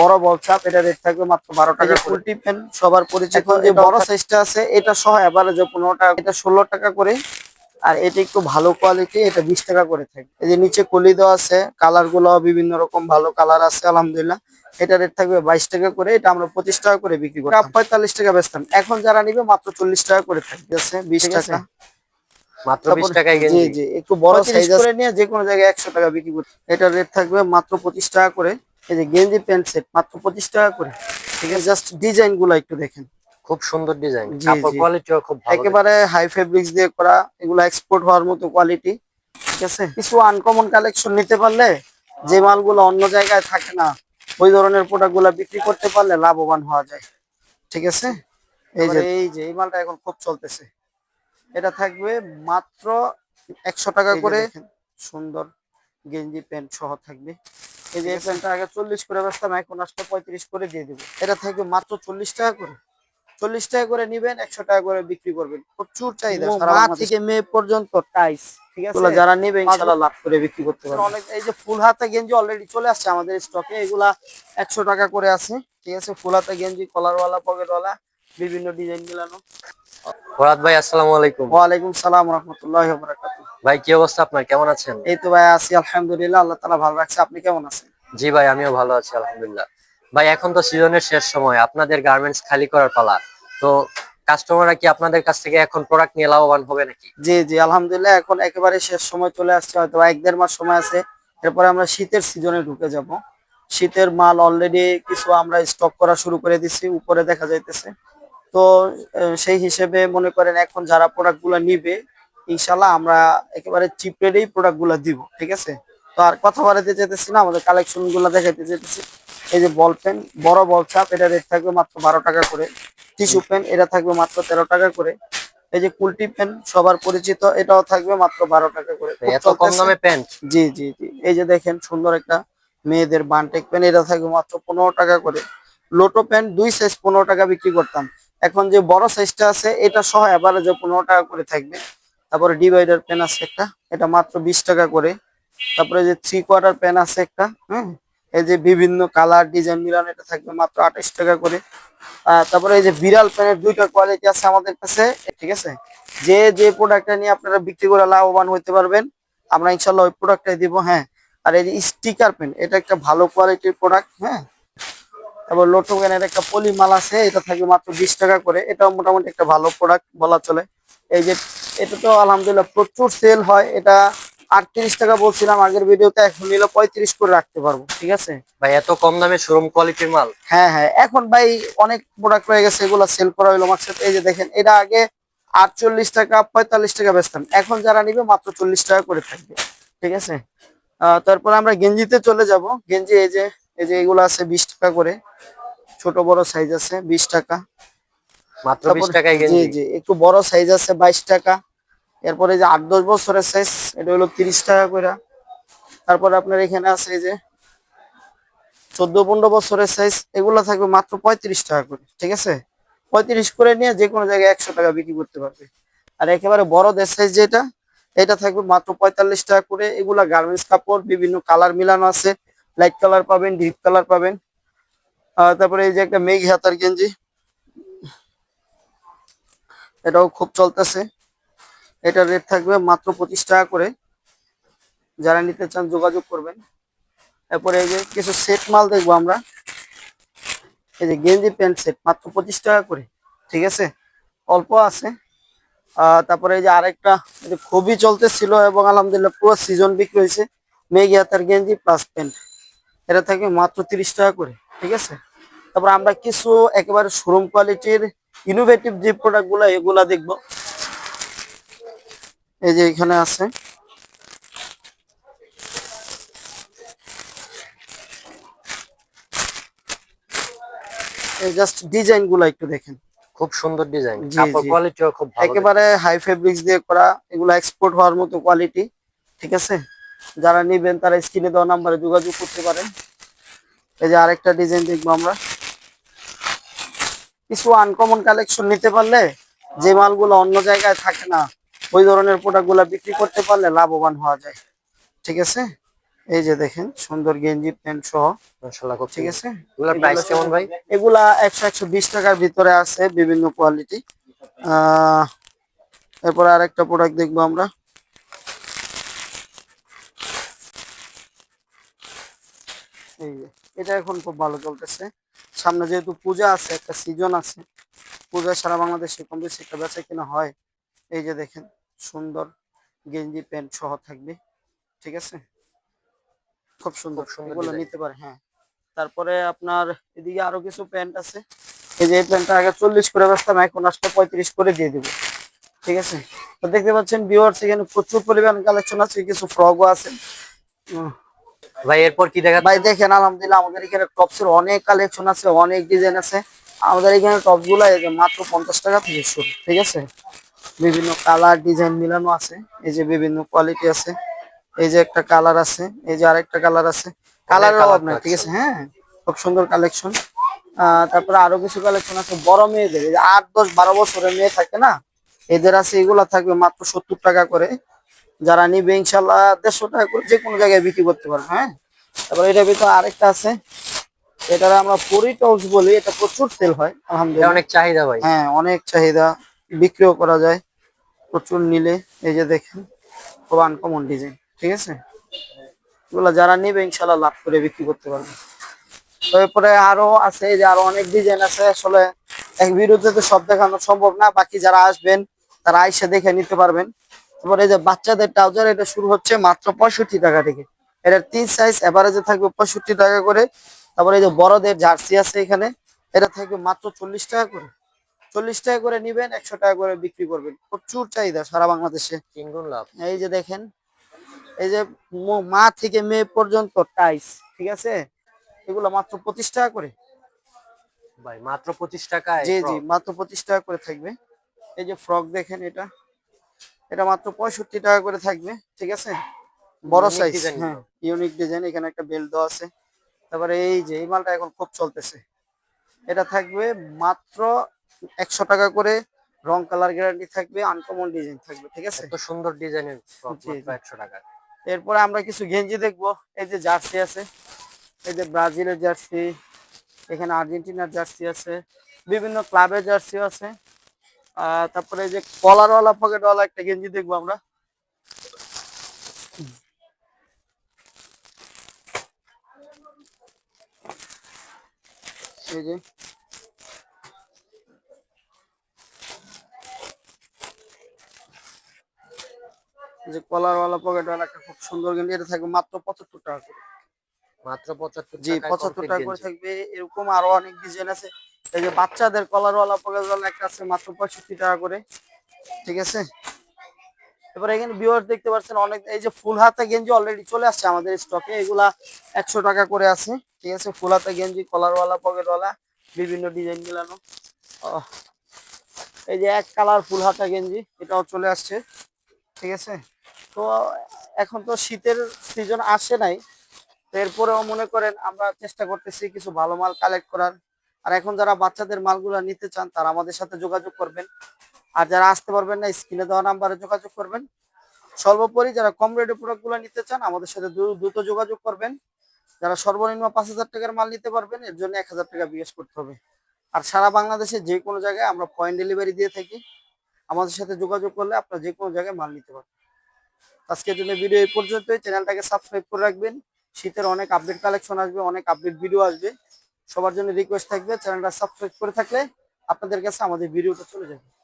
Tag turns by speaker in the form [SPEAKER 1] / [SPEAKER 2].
[SPEAKER 1] বড় বল চাপ এটা রেট থাকবে মাত্র বারো টাকা ফুলটি পেন সবার পরিচিত যে বড় সাইজটা আছে এটা সহ এভারেজে পনেরো টাকা এটা ষোলো টাকা করে। আর এটা একটু ভালো কোয়ালিটি এটা বিশ টাকা করে থাকে এই যে নিচে কলি দেওয়া আছে কালারগুলো বিভিন্ন রকম ভালো কালার আছে আলহামদুলিল্লাহ। এটা রেট থাকবে বাইশ টাকা করে এটা আমরা পঁচিশ টাকা করে বিক্রি করি পঁয়তাল্লিশ টাকা বেচতাম। এখন যারা নিবে মাত্র চল্লিশ টাকা করে থাকবে আছে? বিশ টাকা।
[SPEAKER 2] মাত্র বিশ টাকায়
[SPEAKER 1] জি জি একটু বড় সাইজ করে নিয়ে যে কোনো জায়গায় একশো টাকা বিক্রি করতে এটা রেট থাকবে মাত্র পঁচিশ টাকা করে। এই যে গেঞ্জি প্যান্ট সেট মাত্র পঁচিশ টাকা করে। ঠিক আছে জাস্ট ডিজাইনগুলো একটু দেখেন।
[SPEAKER 2] খুব সুন্দর ডিজাইন কাপড়। কোয়ালিটিও খুব ভালো।
[SPEAKER 1] একেবারে হাই ফেব্রিক্স দিয়ে করা এগুলো এক্সপোর্ট হওয়ার মতো কোয়ালিটি ঠিক আছে? কিছু আনকমন কালেকশন নিতে পারলে যে মালগুলো অন্য জায়গায় থাকে না ওই ধরনের প্রোডাক্টগুলা বিক্রি করতে পারলে লাভবান হওয়া যায় ঠিক আছে? এই যে এই যে এই মালটা এখন খুব চলতেছে। এটা থাকবে মাত্র একশো টাকা করে। সুন্দর। গেঞ্জি প্যান্ট সহ থাকবে। এই যে প্যান্টটা আগে চল্লিশ করে বেচতাম এখন আসলে পঁয়ত্রিশ করে দিয়ে দেবো। এটা থাকবে মাত্র চল্লিশ টাকা করে। চল্লিশ টাকা করে নিবেন একশো টাকা করে বিক্রি করবেন। প্রচুর চাহিদা সারা মা থেকে মেয়ে পর্যন্ত টাইস ঠিক আছে? যারা নেবে ইনশাআল্লাহ লাভ করে বিক্রি করতে পারবে অনেক এই যে ফুল হাতা গেঞ্জি অলরেডি চলে আসছে আমাদের স্টকে এগুলা একশো টাকা করে আছে ঠিক আছে? ফুল হাতা গেঞ্জি কলারওয়ালা পকেটওয়ালা বিভিন্ন ডিজাইন মিলানো।
[SPEAKER 2] ফরাদ ভাই আসসালামু আলাইকুম।
[SPEAKER 1] ওয়ালাইকুম সালাম রহমতুল্লাহ বারাকাতুহ।
[SPEAKER 2] ভাই কি অবস্থা আপনার? কেমন আছেন?
[SPEAKER 1] এই তো ভাই আছি আলহামদুলিল্লাহ আল্লাহ তালা ভালো রাখছে। আপনি কেমন আছেন?
[SPEAKER 2] জি ভাই আমিও ভালো আছি আলহামদুলিল্লাহ। ভাই এখন তো সিজনের শেষ সময় আপনাদের গার্মেন্টস খালি করার পালা। তো কাস্টমাররা কি আপনাদের কাছ থেকে এখন প্রোডাক্ট নিয়ে লাভবান হবে নাকি?
[SPEAKER 1] জি জি আলহামদুলিল্লাহ এখন একেবারে শেষ সময় চলে আসছে। হয়তো এক দেড় মাস সময় আছে। এরপরে আমরা শীতের সিজনে ঢুকে যাব। শীতের মাল অলরেডি কিছু আমরা স্টক করা শুরু করে দিছি। উপরে দেখা যাইতেছে। তো সেই হিসেবে মনে করেন এখন যারা প্রোডাক্টগুলা নিবে ইনশাল্লাহ আমরা একেবারে চিপ রেটেই প্রোডাক্টগুলা দিব ঠিক আছে? তো আর কথা বাড়াতে যেতেছি না আমাদের কালেকশনগুলা দেখাইতে যেতেছি। এই যে বল পেন বড় বল চাপ এটা রেট থাকবে মাত্র বারো টাকা করে। টিস্যু পেন এটা থাকবে মাত্র তেরো টাকা করে। এই যে কুলটি পেন সবার পরিচিত এটাও থাকবে মাত্র বারো টাকা করে।
[SPEAKER 2] এত কম। দামে প্যান্ট
[SPEAKER 1] জি জি জি। এই যে দেখেন সুন্দর একটা মেয়েদের বানটেক পেন এটা থাকবে মাত্র পনেরো টাকা করে। লোটো পেন দুই সাইজ পনেরো টাকা বিক্রি করতাম। এখন যে বড় সাইজটা আছে, এটা সহ এভারেজে পনেরো টাকা করে থাকবে। তারপরে ডিভাইডার পেন আছে একটা, এটা মাত্র বিশ টাকা করে। তারপরে যে থ্রি কোয়ার্টার পেন আছে একটা হ্যাঁ এই যে বিভিন্ন কালার ডিজাইন মিলানো এটা থাকবে মাত্র আঠাশ টাকা করে। তারপরে এই যে বিড়াল পেনের দুইটা কোয়ালিটি আছে আমাদের কাছে, ঠিক আছে? যে যে প্রোডাক্টটা নিয়ে আপনারা বিক্রি করে লাভবান হতে পারবেন, আমরা ইনশাল্লাহ ওই প্রোডাক্টটাই দিব হ্যাঁ? আর এই যে স্টিকার পেন এটা একটা ভালো কোয়ালিটির প্রোডাক্ট হ্যাঁ? তারপর লোটো পেনের একটা পলি মাল আছে এটা থাকবে মাত্র বিশ টাকা করে। এটাও মোটামুটি একটা ভালো প্রোডাক্ট বলা চলে। এই যে এটা তো আলহামদুলিল্লাহ প্রচুর সেল হয়। এটা আটত্রিশ টাকা বলছিলাম আগের ভিডিওতে এখন নিলে পঁয়ত্রিশ করে রাখতে পারব ঠিক আছে?
[SPEAKER 2] ভাই এত কম দামে শোরুম কোয়ালিটির মাল?
[SPEAKER 1] হ্যাঁ হ্যাঁ। এখন ভাই অনেক প্রোডাক্ট রয়ে গেছে এগুলো সেল করা হইল আমার সাথে। এই যে দেখেন এটা আগে আটচল্লিশ টাকা পঁয়তাল্লিশ টাকা বেচতাম। এখন যারা নিবে মাত্র চল্লিশ টাকা করে থাকবে ঠিক আছে? আহ, তারপর আমরা গেঞ্জিতে চলে যাব। গেঞ্জি এই যে এই যে এগুলো আছে বিশ টাকা করে। ছোট বড় সাইজ আছে বিশ টাকা।
[SPEAKER 2] মাত্র বিশ
[SPEAKER 1] তারপর-
[SPEAKER 2] টাকায়
[SPEAKER 1] জি জি একটু বড় সাইজ আছে বাইশ টাকা। এরপরে যে আট দশ বছরের সাইজ এটা হলো তিরিশ টাকা করে। তারপর আপনার এখানে আছে এই যে চোদ্দ পনেরো বছরের সাইজ এগুলো থাকবে মাত্র পঁয়ত্রিশ টাকা করে ঠিক আছে? পঁয়ত্রিশ করে নিয়ে যে কোনো জায়গায় একশো টাকা বিক্রি করতে পারবে। আর একেবারে বড়দের সাইজ যেটা এটা থাকবে মাত্র পঁয়তাল্লিশ টাকা করে। এগুলা গার্মেন্টস কাপড় বিভিন্ন কালার মিলানো আছে। লাইট কালার পাবেন ডিপ কালার পাবেন। তারপরে এই যে একটা মেঘ হাতার গেঞ্জি। এটাও খুব চলতেছে। এটার রেট থাকবে মাত্র পঁচিশ টাকা করে। যারা নিতে চান যোগাযোগ করবেন। এরপরে এই যে কিছু সেট মাল দেখব আমরা। এই যে গেঞ্জি প্যান্ট সেট মাত্র পঁচিশ টাকা করে। ঠিক আছে? অল্প আছে। তারপরে এই যে আরেকটা খুবই চলতেছিল এবং আলহামদুলিল্লাহ পুরো সিজন বিক্রি হয়েছে। মেঘি হাতার গেঞ্জি প্লাস প্যান্ট এটা থাকবে মাত্র তিরিশ টাকা করে ঠিক আছে? তারপর আমরা কিছু একেবারে শোরুম কোয়ালিটির ইনোভেটিভ যে প্রোডাক্টগুলা এগুলা দেখব। এই যে এখানে আছে। এই জাস্ট ডিজাইনগুলা একটু দেখেন।
[SPEAKER 2] খুব সুন্দর ডিজাইন কাপড় কোয়ালিটিও খুব ভালো
[SPEAKER 1] একেবারে হাই ফেব্রিক্স দিয়ে করা এগুলো এক্সপোর্ট হওয়ার মতো কোয়ালিটি ঠিক আছে? যারা নেবেন তারা স্ক্রিনে দেওয়া নাম্বারে যোগাযোগ করতে পারেন। এই যে আরেকটা ডিজাইন দেখব আমরা। কিছু আনকমন কালেকশন নিতে পারলে যে মালগুলো অন্য জায়গায় থাকে না ওই ধরনের প্রোডাক্ট বিক্রি করতে পারলে লাভবান হওয়া যায়। ঠিক আছে? এই যে দেখেন সুন্দর গেঞ্জি প্যান্ট সহ। ঠিক আছে? এগুলা একশো একশো বিশ টাকার ভিতরে আছে বিভিন্ন কোয়ালিটি আহ এরপর আরেকটা প্রোডাক্ট দেখব আমরা। এই যে এটা এখন খুব ভালো চলতেছে। সামনে যেহেতু পূজা আছে একটা সিজন আছে পূজা সারা বাংলাদেশে কম বেশি একটা বেচা কিনা হয় এই যে দেখেন সুন্দর গেঞ্জি প্যান্ট সহ থাকবে ঠিক আছে? খুব সুন্দর
[SPEAKER 2] সুন্দর
[SPEAKER 1] এগুলো নিতে পারে হ্যাঁ। তারপরে আপনার এদিকে আরও কিছু প্যান্ট আছে এই যে এই প্যান্টটা আগে চল্লিশ করে বেচতাম এখন আসলে পঁয়ত্রিশ করে দিয়ে দিব ঠিক আছে? তো দেখতে পাচ্ছেন ভিউয়ার্স এখানে প্রচুর পরিমাণ কালেকশন আছে কিছু ফ্রকও আছে।
[SPEAKER 2] ভাই এরপর কি দেখা
[SPEAKER 1] ভাই দেখেন আলহামদুলিল্লাহ আমাদের এখানে টপস এর অনেক কালেকশন আছে অনেক ডিজাইন আছে। আমাদের এখানে টপসগুলা মাত্র পঞ্চাশ টাকা থেকে শুরু ঠিক আছে? বিভিন্ন কালার ডিজাইন মিলানো আছে এই যে বিভিন্ন কোয়ালিটি আছে। এই যে একটা কালার আছে এই যে আরেকটা কালার আছে। কালারের অভাব নাই ঠিক আছে? হ্যাঁ খুব সুন্দর কালেকশন তারপরে আরও কিছু কালেকশন আছে বড় মেয়েদের এই যে আট দশ বারো বছরের মেয়ে থাকে না এদের আছে এগুলা থাকবে মাত্র সত্তর টাকা করে। যারা নিবে ইনশাল্লাহ দেড়শো টাকা করে যে কোনো জায়গায় বিক্রি করতে পারবে হ্যাঁ? তারপর এটার ভিতরে আরেকটা আছে। এটা আমরা পরি টপস বলি এটা প্রচুর সেল হয় আলহামদুলিল্লাহ।
[SPEAKER 2] অনেক চাহিদা ভাই।
[SPEAKER 1] হ্যাঁ অনেক চাহিদা বিক্রিও করা যায় প্রচুর নিলে এই যে দেখেন খুব আনকমন ডিজাইন ঠিক আছে? এগুলো যারা নিবে ইনশাল্লাহ লাভ করে বিক্রি করতে পারবে। তারপরে আরও আছে এই যে আরও অনেক ডিজাইন আছে আসলে এক ভিডিওতে তো সব দেখানো সম্ভব না বাকি যারা আসবেন তারা আইসে দেখে নিতে পারবেন। তারপরে এই যে বাচ্চাদের ট্রাউজার এটা শুরু হচ্ছে মাত্র পঁয়ষট্টি টাকা থেকে। এটার তিন সাইজ এভারেজে থাকবে পঁয়ষট্টি টাকা করে। তারপরে এই যে বড়দের জার্সি আছে এখানে এটা থাকবে মাত্র চল্লিশ টাকা করে। চল্লিশ টাকা করে নিবেন একশো টাকা করে বিক্রি করবেন। প্রচুর চাহিদা সারা বাংলাদেশে।
[SPEAKER 2] লাভ।
[SPEAKER 1] এই যে দেখেন এই যে ম- মা থেকে মেয়ে পর্যন্ত টাইস ঠিক আছে? এগুলো মাত্র পঁচিশ টাকা করে।
[SPEAKER 2] ভাই মাত্র পঁচিশ টাকা
[SPEAKER 1] জি জি মাত্র পঁচিশ টাকা করে থাকবে। এই যে ফ্রক দেখেন এটা। এটা মাত্র পঁয়ষট্টি টাকা করে থাকবে ঠিক আছে? বড় সাইজ হ্যাঁ ইউনিক ডিজাইন এখানে একটা বেল্ট দেওয়া আছে। তারপরে এই যে এই মালটা এখন খুব চলতেছে। এটা থাকবে মাত্র একশো টাকা করে রং কালার গ্যারান্টি থাকবে আনকমন ডিজাইন থাকবে ঠিক আছে?
[SPEAKER 2] সুন্দর ডিজাইনের। একশো টাকা।
[SPEAKER 1] এরপরে আমরা কিছু গেঞ্জি দেখব। এই যে জার্সি আছে এই যে ব্রাজিলের জার্সি এখানে আর্জেন্টিনার জার্সি আছে বিভিন্ন ক্লাবের জার্সি আছে। তারপরে এই যে কলারওয়ালা পকেটওয়ালা একটা গেঞ্জি দেখব আমরা। এই যে। যে কলারওয়ালা পকেটওয়ালা একটা খুব সুন্দর গেঞ্জি এটা থাকবে মাত্র পঁচাত্তর টাকা করে।
[SPEAKER 2] মাত্র পঁচাত্তর
[SPEAKER 1] জি পঁচাত্তর টাকা করে থাকবে। এরকম আরও অনেক ডিজাইন আছে। এই যে বাচ্চাদের কলারওয়ালা পকেটওয়ালা একটা আছে, মাত্র পঁয়ষট্টি টাকা করে। ঠিক আছে? এবার এখানে ভিউয়ার দেখতে পাচ্ছেন অনেক, এই যে ফুল হাতা গেঞ্জি অলরেডি চলে আসছে আমাদের স্টকে এগুলা একশো টাকা করে আছে। ঠিক আছে? ফুল হাতা গেঞ্জি, কলারওয়ালা পকেটওয়ালা বিভিন্ন ডিজাইন মিলানো। এই যে এক কালার ফুল হাতা গেঞ্জি, এটাও চলে আসছে। ঠিক আছে? তো এখন তো শীতের সিজন আসে নাই। এরপরেও মনে করেন আমরা চেষ্টা করতেছি কিছু ভালো মাল কালেক্ট করার। আর এখন যারা বাচ্চাদের মালগুলা নিতে চান, তারা আমাদের সাথে যোগাযোগ করবেন। আর যারা আসতে পারবেন না, স্ক্রিনে দেওয়া নাম্বারে যোগাযোগ করবেন। সর্বোপরি যারা কম রেটের প্রোডাক্টগুলো নিতে চান, আমাদের সাথে দ্রুত যোগাযোগ করবেন। যারা সর্বনিম্ন পাঁচ হাজার টাকার মাল নিতে পারবেন, এর জন্য এক হাজার টাকা বিকাশ করতে হবে। আর সারা বাংলাদেশে যে কোনো জায়গায় আমরা পয়েন্ট ডেলিভারি দিয়ে থাকি। আমাদের সাথে যোগাযোগ করলে আপনারা যে কোনো জায়গায় মাল নিতে পারবেন। আজকের জন্য ভিডিও এই পর্যন্তই। চ্যানেলটাকে সাবস্ক্রাইব করে রাখবেন। শীতের অনেক আপডেট কালেকশন আসবে, অনেক আপডেট ভিডিও আসবে। সবার জন্য রিকোয়েস্ট থাকবে চ্যানেলটা সাবস্ক্রাইব করে থাকলে আপনাদের কাছে আমাদের ভিডিওটা চলে যাবে।